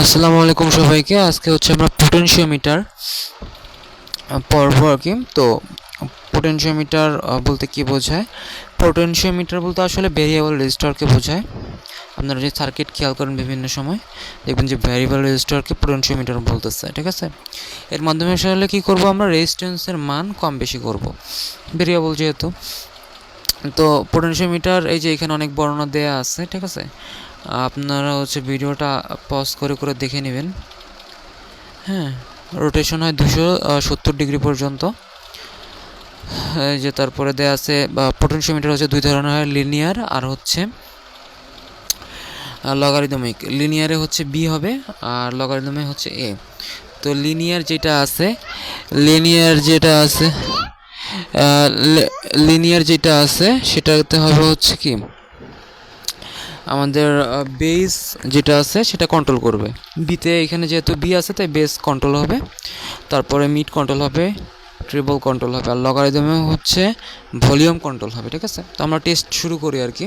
আসসালামু আলাইকুম সবাইকে। আজকে হচ্ছে আমরা পোটেনশিওমিটার পর্ব আর কি। তো পোটেনশিওমিটার বলতে কি বোঝায়? পোটেনশিওমিটার বলতে আসলে ভেরিয়েবল রেজিস্টারকে বোঝায়। আপনারা যে সার্কিট খেয়াল করেন বিভিন্ন সময়, দেখবেন যে ভ্যারিয়েবল রেজিস্টারকে পোটেনশিওমিটার বলতেছে, ঠিক আছে? এর মাধ্যমে আসলে কী করব আমরা? রেজিস্ট্যান্সের মান কম বেশি করব। ভেরিয়েবল যেহেতু তো পোটেনশিওমিটার এই যে এখানে অনেক বর্ণনা দেয়া আছে, ঠিক আছে? আপনারা হচ্ছে ভিডিওটা পজ করে করে দেখে নেবেন। হ্যাঁ রোটেশন হয় দুশো সত্তর ডিগ্রি পর্যন্ত। যে তারপরে দেয়া আছে, বা পোটেনশিওমিটার হচ্ছে দুই ধরনের হয় লিনিয়ার আর হচ্ছে লগারিদমিক লিনিয়ারে হচ্ছে বি হবে আর লগারিদমে হচ্ছে এ তো লিনিয়ার যেটা আছে লিনিয়ার যেটা আছে লিনিয়ার যেটা আছে, সেটাতে হবে হচ্ছে কি? আমাদের বেস যেটা আছে, সেটা কন্ট্রোল করবে। বিতে এখানে যেহেতু বি আছে, তাই বেস কন্ট্রোল হবে। তারপরে মিড কন্ট্রোল হবে ট্রিবল কন্ট্রোল হবে। আর লগারিদমে হচ্ছে ভলিউম কন্ট্রোল হবে, ঠিক আছে? তো আমরা টেস্ট শুরু করি আর কি।